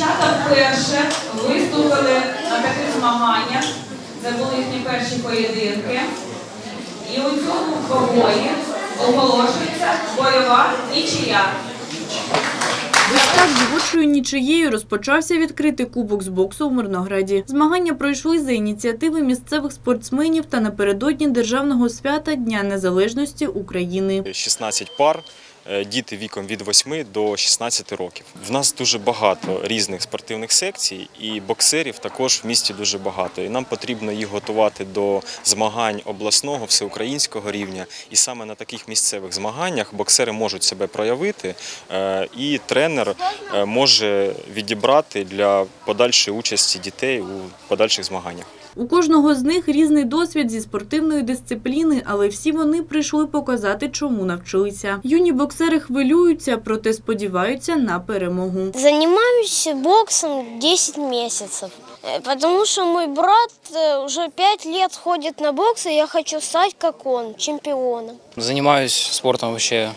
Дівчата вперше виступили на таких змаганнях. Це були їхні перші поєдинки. І у цьому побої оголошується бойова нічия. Так дівочою нічиєю розпочався відкритий кубок з боксу у Мирнограді. Змагання пройшли за ініціативи місцевих спортсменів та напередодні державного свята Дня Незалежності України. 16 пар, діти віком від 8 до 16 років. В нас дуже багато різних спортивних секцій, і боксерів також в місті дуже багато. І нам потрібно їх готувати до змагань обласного, всеукраїнського рівня. І саме на таких місцевих змаганнях боксери можуть себе проявити, е, і тренер е, може відібрати для подальшої участі дітей у подальших змаганнях. У кожного з них різний досвід зі спортивної дисципліни, але всі вони прийшли показати, чому навчилися. Юні боксери хвилюються, проте сподіваються на перемогу. Занимаюсь боксом 10 месяцев, Э, потому что мой брат э, уже 5 лет ходит на бокс, и я хочу стать как он, чемпионом. Занимаюсь спортом вообще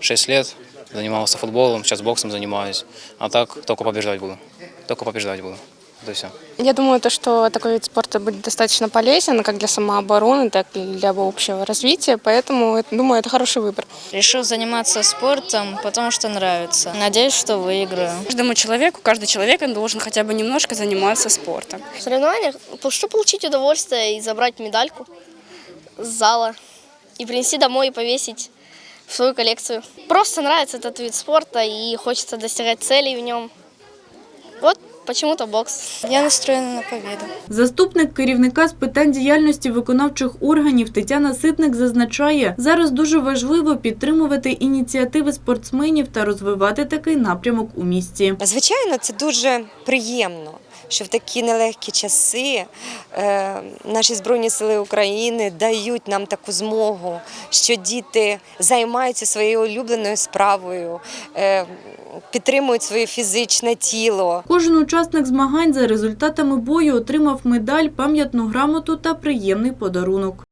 6 лет. Занимался футболом, сейчас боксом занимаюсь. А так только побеждать буду. Только побеждать буду. Это все. Я думаю, то, что такой вид спорта будет достаточно полезен как для самообороны, так и для общего развития, поэтому, это- думаю, это хороший выбор. Решил заниматься спортом, потому что нравится. Надеюсь, что выиграю. Каждому человеку, каждый человек он должен хотя бы немножко заниматься спортом. В соревнованиях, чтобы получить удовольствие и забрать медальку с зала, и принести домой и повесить в свою коллекцию. Просто нравится этот вид спорта, и хочется достигать целей в нем. Почему-то бокс. Я настроена на победу. Заступник керівника з питань діяльності виконавчих органів Тетяна Ситник зазначає, зараз дуже важливо підтримувати ініціативи спортсменів та розвивати такий напрямок у місті. Звичайно, це дуже приємно, що в такі нелегкі часи е, наші Збройні Сили України дають нам таку змогу, що діти займаються своєю улюбленою справою, е, підтримують своє фізичне тіло. Кожен учасник змагань за результатами бою отримав медаль, пам'ятну грамоту та приємний подарунок.